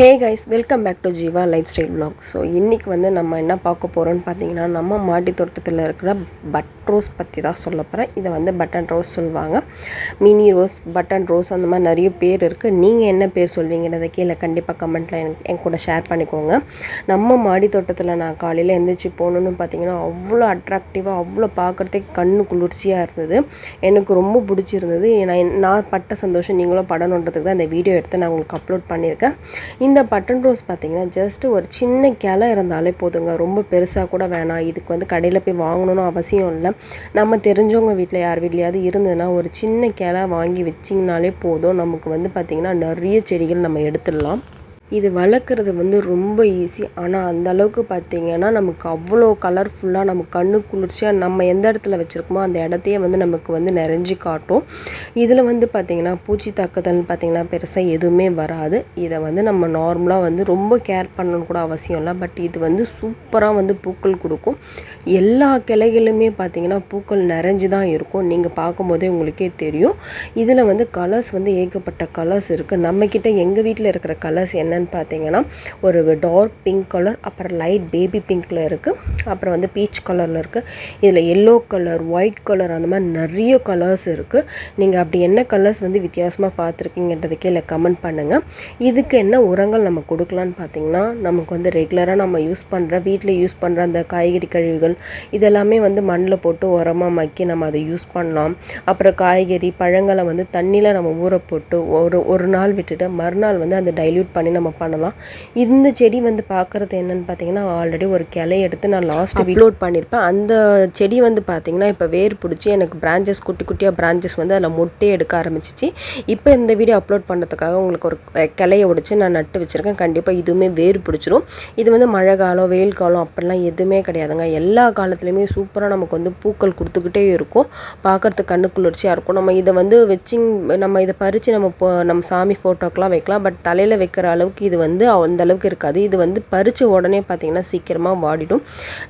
Hey guys welcome back to Jeeva lifestyle blog so இன்றைக்கி வந்து நம்ம என்ன பார்க்க போகிறோம்னு பார்த்தீங்கன்னா நம்ம மாடி தோட்டத்தில் இருக்கிற பட் ரோஸ் பற்றி தான் சொல்ல போகிறேன் இதை வந்து பட்டன் ரோஸ் சொல்லுவாங்க. மினி ரோஸ் பட்டன் ரோஸ் அந்த மாதிரி நிறைய பேர் இருக்குது நீங்கள் என்ன பேர் சொல்வீங்கிறத கீழே கண்டிப்பாக கமெண்ட்டில் எனக்கு என் கூட ஷேர் பண்ணிக்கோங்க. நம்ம மாடி தோட்டத்தில் நான் காலையில் எந்திரிச்சு போகணுன்னு பார்த்தீங்கன்னா அவ்வளோ அட்ராக்டிவாக அவ்வளோ பார்க்குறதுக்கு கண்ணு குளிர்ச்சியாக இருந்தது. எனக்கு ரொம்ப பிடிச்சிருந்தது. நான் நான் பட்ட சந்தோஷம் நீங்களும் படணுன்றதுக்கு தான் இந்த வீடியோ எடுத்து நான் உங்களுக்கு அப்லோட் பண்ணியிருக்கேன். இந்த பட்டன் ரோஸ் பார்த்திங்கன்னா ஜஸ்ட் ஒரு சின்ன கிளை இருந்தாலே போதுங்க. ரொம்ப பெருசாக கூட வேணாம். இதுக்கு வந்து கடையில் போய் வாங்கணும்னு அவசியம் இல்லை. நம்ம தெரிஞ்சவங்க வீட்டில் யார் வீட்லையாவது இருந்ததுன்னா ஒரு சின்ன கிளை வாங்கி வச்சிங்கனாலே போதும். நமக்கு வந்து பார்த்திங்கன்னா நிறைய செடிகள் நம்ம எடுத்துடலாம். இது வளர்க்குறது வந்து ரொம்ப ஈஸி ஆனால் அந்த அளவுக்கு பார்த்தீங்கன்னா நமக்கு அவ்வளோ கலர்ஃபுல்லாக நம்ம கண்ணு குளிர்ச்சியாக நம்ம எந்த இடத்துல வச்சுருக்கோமோ அந்த இடத்தையே வந்து நமக்கு வந்து நிறைஞ்சி காட்டும். இதில் வந்து பார்த்திங்கன்னா பூச்சி தாக்குதல்னு பார்த்திங்கன்னா பெருசாக எதுவுமே வராது. இதை வந்து நம்ம நார்மலாக வந்து ரொம்ப கேர் பண்ணணும் கூட அவசியம் இல்லை. பட் இது வந்து சூப்பராக வந்து பூக்கள் கொடுக்கும். எல்லா கிளைகளுமே பார்த்திங்கன்னா பூக்கள் நிறைஞ்சு தான் இருக்கும். நீங்கள் பார்க்கும்போதே உங்களுக்கே தெரியும். இதில் வந்து கலர்ஸ் வந்து ஏகப்பட்ட கலர்ஸ் இருக்குது நம்மக்கிட்ட எங்கள் வீட்டில் இருக்கிற கலர்ஸ் என்ன என்னென்னு பார்த்தீங்கன்னா ஒரு டார்க் பிங்க் கலர் அப்புறம் லைட் பேபி பிங்க்கில் இருக்குது அப்புறம் வந்து பீச் கலரில் இருக்குது இதில் எல்லோ கலர் ஒயிட் கலர் அந்த மாதிரி நிறைய கலர்ஸ் இருக்குது நீங்கள் அப்படி என்ன கலர்ஸ் வந்து வித்தியாசமாக பார்த்துருக்கீங்கன்றது கீழே கமெண்ட் பண்ணுங்கள் இதுக்கு என்ன உரங்கள் நம்ம கொடுக்கலான்னு பார்த்தீங்கன்னா நமக்கு வந்து ரெகுலராக நம்ம யூஸ் பண்ணுற வீட்டில் யூஸ் பண்ணுற அந்த காய்கறி கழிவுகள் இதெல்லாமே வந்து மண்ணில் போட்டு உரமாக மக்கி நம்ம அதை யூஸ் பண்ணலாம். அப்புறம் காய்கறி பழங்களை வந்து தண்ணியில் நம்ம ஊற போட்டு ஒரு ஒரு நாள் விட்டுட்டு மறுநாள் வந்து அந்த டைல்யூட் பண்ணி நம்ம பண்ணலாம். இந்த செடி வந்து பார்க்குறது என்னன்னு பார்த்தீங்கன்னா ஆல்ரெடி ஒரு கிளை எடுத்து நான் லாஸ்ட் அப்லோட் பண்ணியிருப்பேன் அந்த செடி வந்து பார்த்தீங்கன்னா இப்போ வேர் பிடிச்சி எனக்கு பிரான்ச்சஸ் குட்டி குட்டியாக பிரான்ச்சஸ் வந்து அதில் மொட்டே எடுக்க ஆரம்பிச்சிச்சு. இப்போ இந்த வீடியோ அப்லோட் பண்ணுறதுக்காக உங்களுக்கு ஒரு கிளைய ஒடிச்சு நான் நட்டு வச்சுருக்கேன். கண்டிப்பாக இதுவுமே வேர் பிடிச்சிரும். இது வந்து மழை காலம் வெயில் காலம் அப்படிலாம் எதுவுமே கிடையாதுங்க. எல்லா காலத்துலேயுமே சூப்பராக நமக்கு வந்து பூக்கள் கொடுத்துக்கிட்டே இருக்கும். பார்க்குறதுக்கு கண்ணு குளிர்ச்சியாக இருக்கும். நம்ம இதை வந்து வச்சிங் நம்ம இதை பறித்து நம்ம நம்ம சாமி ஃபோட்டோக்கெலாம் வைக்கலாம். பட் தலையில் வைக்கிற அளவுக்கு இது வந்து அந்த அளவுக்கு இருக்காது. இது வந்து பறித்த உடனே பார்த்திங்கன்னா சீக்கிரமாக வாடிடும்.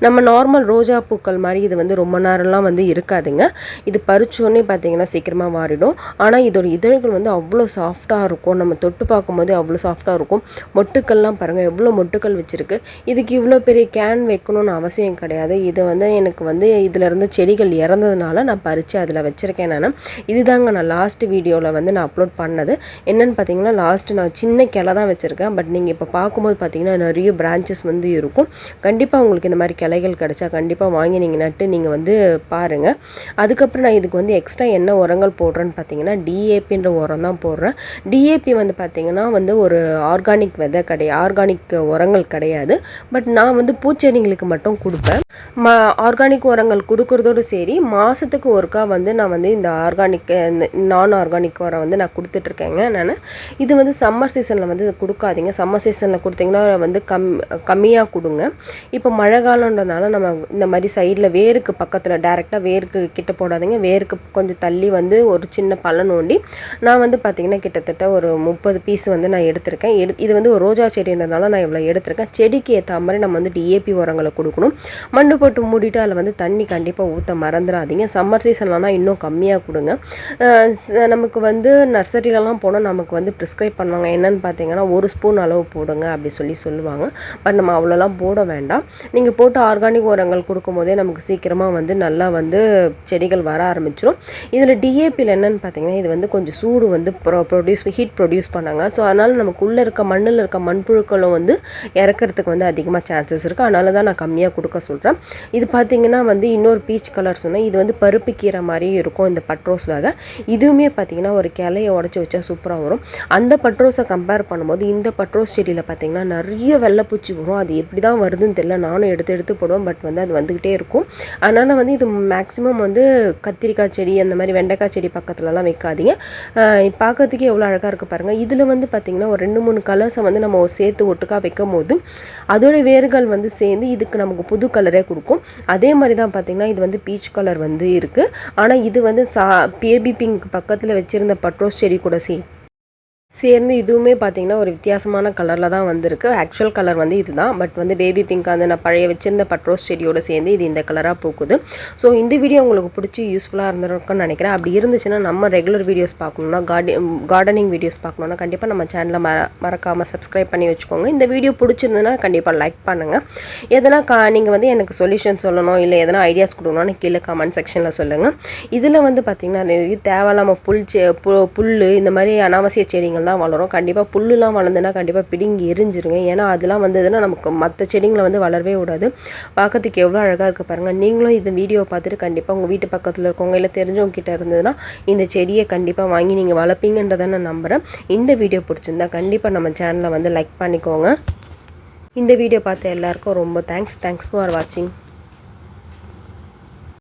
நம்ம நார்மல் ரோஜா பூக்கள் மாதிரி இது வந்து ரொம்ப நேரம்லாம் வந்து இருக்காதுங்க. இது பறிச்ச உடனே பார்த்திங்கன்னா சீக்கிரமாக வாடிடும். ஆனால் இதோட இதழ்கள் வந்து அவ்வளோ சாஃப்டாக இருக்கும். நம்ம தொட்டு பார்க்கும்போது அவ்வளோ சாஃப்டாக இருக்கும். மொட்டுக்கள்லாம் பாருங்கள் எவ்வளோ மொட்டுக்கள் வச்சுருக்கு. இதுக்கு இவ்வளோ பெரிய கேன் வைக்கணும்னு அவசியம் கிடையாது. இது வந்து எனக்கு வந்து இதிலிருந்து செடிகள் இறந்ததுனால நான் பறித்து அதில் வச்சுருக்கேன் நான். இதுதாங்க நான் லாஸ்ட் வீடியோவில் வந்து நான் அப்லோட் பண்ணது. என்னென்னு பார்த்தீங்கன்னா லாஸ்ட்டு நான் சின்ன கிளை தான் வச்சுருக்கேன். பட் நீங்கள் இப்போ பார்க்கும்போது பார்த்தீங்கன்னா நிறைய பிரான்ச்சஸ் வந்து இருக்கும். கண்டிப்பாக உங்களுக்கு இந்த மாதிரி கிளைகள் கிடச்சா கண்டிப்பாக வாங்கி நீங்கள் நட்டு நீங்கள் வந்து பாருங்கள் அதுக்கப்புறம் நான் இதுக்கு வந்து எக்ஸ்ட்ரா என்ன உரங்கள் போடுறேன்னு பார்த்தீங்கன்னா டிஏபின்ற உரம் தான் போடுறேன். டிஏபி வந்து பார்த்தீங்கன்னா வந்து ஒரு ஆர்கானிக் விதை கிடையாது ஆர்கானிக் உரங்கள் கிடையாது. பட் நான் வந்து பூச்செடிங்களுக்கு மட்டும் கொடுப்பேன். மா ஆர்கானிக் உரங்கள் கொடுக்குறதோடு சரி மாதத்துக்கு ஒருக்கா வந்து நான் வந்து இந்த ஆர்கானிக் இந்த நான் ஆர்கானிக் உரம் வந்து நான் கொடுத்துட்ருக்கேங்க நான் இது வந்து சம்மர் சீசனில் வந்து கொடுக்க கொடுக்காதீங்க. சம்மர் சீசனில் கொடுத்தீங்கன்னா வந்து கம் கம்மியாக கொடுங்க. இப்போ மழை காலன்றனால நம்ம இந்த மாதிரி சைடில் வேருக்கு பக்கத்தில் டேரெக்டாக வேருக்கு கிட்ட போடாதீங்க. வேருக்கு கொஞ்சம் தள்ளி வந்து ஒரு சின்ன பழம் நோண்டி நான் வந்து பார்த்திங்கன்னா கிட்டத்தட்ட ஒரு முப்பது பீஸ் வந்து நான் எடுத்திருக்கேன். எடு இது வந்து ஒரு ரோஜா செடின்றனால நான் இவ்வளோ எடுத்திருக்கேன். செடிக்கு ஏற்ற மாதிரி நம்ம வந்து டிஏபி உரங்களை கொடுக்கணும். மண்ணு போட்டு மூடிட்டு அதில் வந்து தண்ணி கண்டிப்பாக ஊற்ற மறந்துடாதீங்க. சம்மர் சீசன்லனா இன்னும் கம்மியாக கொடுங்க. நமக்கு வந்து நர்சரியிலலாம் போனால் நமக்கு வந்து ப்ரிஸ்கிரைப் பண்ணுவாங்க. என்னென்னு பார்த்தீங்கன்னா ஒரு ஸ்பூன் அளவு போடுங்க அப்படி சொல்லி சொல்லுவாங்க. பட் நம்ம அவ்வளோலாம் போட வேண்டாம். நீங்கள் போட்டு ஆர்கானிக் உரங்கள் கொடுக்கும்போதே நமக்கு சீக்கிரமாக வந்து நல்லா வந்து செடிகள் வர ஆரம்பிச்சிடும் இதில் டிஏபியில் என்னென்னு பார்த்தீங்கன்னா இது வந்து கொஞ்சம் சூடு வந்து ப்ரொ ப்ரொடியூஸ் ஹீட் ப்ரொடியூஸ் பண்ணாங்க. ஸோ அதனால் நமக்கு உள்ளே இருக்க மண்ணில் இருக்க மண்புழுக்களும் வந்து இறக்கிறதுக்கு வந்து அதிகமாக சான்சஸ் இருக்குது அதனால தான் நான் கம்மியாக கொடுக்க சொல்கிறேன் இது பார்த்தீங்கன்னா வந்து இன்னொரு பீச் கலர் சொன்னேன். இது வந்து பருப்பு கீரை மாதிரியும் இருக்கும் இந்த பட்ரோஸ் வகை. இதுவுமே பார்த்தீங்கன்னா ஒரு கிளைய உடச்சி வச்சா சூப்பராக வரும். அந்த பட்ரோஸை கம்பேர் பண்ணும்போது இந்த இந்த பட்ரோஸ் செடியில் பார்த்தீங்கன்னா நிறைய வெள்ளைப்பூச்சி வரும். அது எப்படி தான் வருதுன்னு தெரியல. நானும் எடுத்து எடுத்து போடுவேன். பட் வந்து அது வந்துக்கிட்டே இருக்கும். அதனால் வந்து இது மேக்ஸிமம் வந்து கத்திரிக்காய் செடி அந்த மாதிரி வெண்டைக்காய் செடி பக்கத்துலலாம் வைக்காதீங்க. பார்க்கறதுக்கு பார்க்கறதுக்கே எவ்வளோ அழகாக இருக்குது பாருங்கள் இதில் வந்து பார்த்திங்கன்னா ஒரு ரெண்டு மூணு கலர்ஸை வந்து நம்ம சேர்த்து ஒட்டுக்கா வைக்கும் போது அதோடய வேர்கள் வந்து சேர்ந்து இதுக்கு நமக்கு புது கலரே கொடுக்கும். அதே மாதிரி தான் பார்த்திங்கன்னா இது வந்து பீச் கலர் வந்து இருக்குது ஆனால் இது வந்து சா பேபி பிங்க் பக்கத்தில் வச்சுருந்த பட்ரோஸ் செடி கூட சேர்த்து சேர்ந்து இதுவுமே பார்த்தீங்கன்னா ஒரு வித்தியாசமான கலரில் தான் வந்திருக்கு. ஆக்சுவல் கலர் வந்து இதுதான். பட் வந்து பேபி பிங்க் அந்த நான் பழைய வச்சிருந்த பட்ரோஸ் செடியோடு சேர்ந்து இது இந்த கலராக பூக்குது. ஸோ இந்த வீடியோ உங்களுக்கு பிடிச்சி யூஸ்ஃபுல்லாக இருந்திருக்கும்னு நினைக்கிறேன். அப்படி இருந்துச்சுன்னா நம்ம ரெகுலர் வீடியோஸ் பார்க்கணுன்னா கார்டி கார்டனிங் வீடியோஸ் பார்க்கணுன்னா கண்டிப்பாக நம்ம சேனலை மற மறக்காமல் சப்ஸ்கிரைப் பண்ணி வச்சுக்கோங்க. இந்த வீடியோ பிடிச்சிருந்ததுன்னா கண்டிப்பாக லைக் பண்ணுங்கள் எதனா கா நீங்கள் வந்து எனக்கு சொல்யூஷன் சொல்லணும் இல்லை எதனா ஐடியாஸ் கொடுக்கணும்னு கீழே கமெண்ட் செக்ஷனில் சொல்லுங்கள் இதில் வந்து பார்த்திங்கன்னா நிறைய தேவையில்லாமல் புல் செ பு புல் இந்த மாதிரி அனாவசிய செடிகள் தான் வளரும். கண்டிப்பாக புல்லுலாம் வளர்ந்துன்னா கண்டிப்பாக பிடுங்கி எரிஞ்சிருங்க. ஏன்னா அதெல்லாம் வந்ததுன்னா நமக்கு மற்ற செடிங்களை வந்து வளரவே விடாது. பார்க்கறதுக்கு எவ்வளோ அழகாக இருக்குது பாருங்கள் நீங்களும் இந்த வீடியோ பார்த்துட்டு கண்டிப்பாக உங்கள் வீட்டு பக்கத்தில் இருக்கவங்க இல்லை தெரிஞ்சவங்க கிட்ட இருந்ததுன்னா இந்த செடியை கண்டிப்பாக வாங்கி நீங்கள் வளர்ப்பீங்கன்றதை நான் நம்புகிறேன் இந்த வீடியோ பிடிச்சிருந்தா கண்டிப்பாக நம்ம சேனலை வந்து லைக் பண்ணிக்கோங்க. இந்த வீடியோ பார்த்த எல்லாருக்கும் ரொம்ப தேங்க்ஸ் தேங்க்ஸ் ஃபார் வாட்சிங்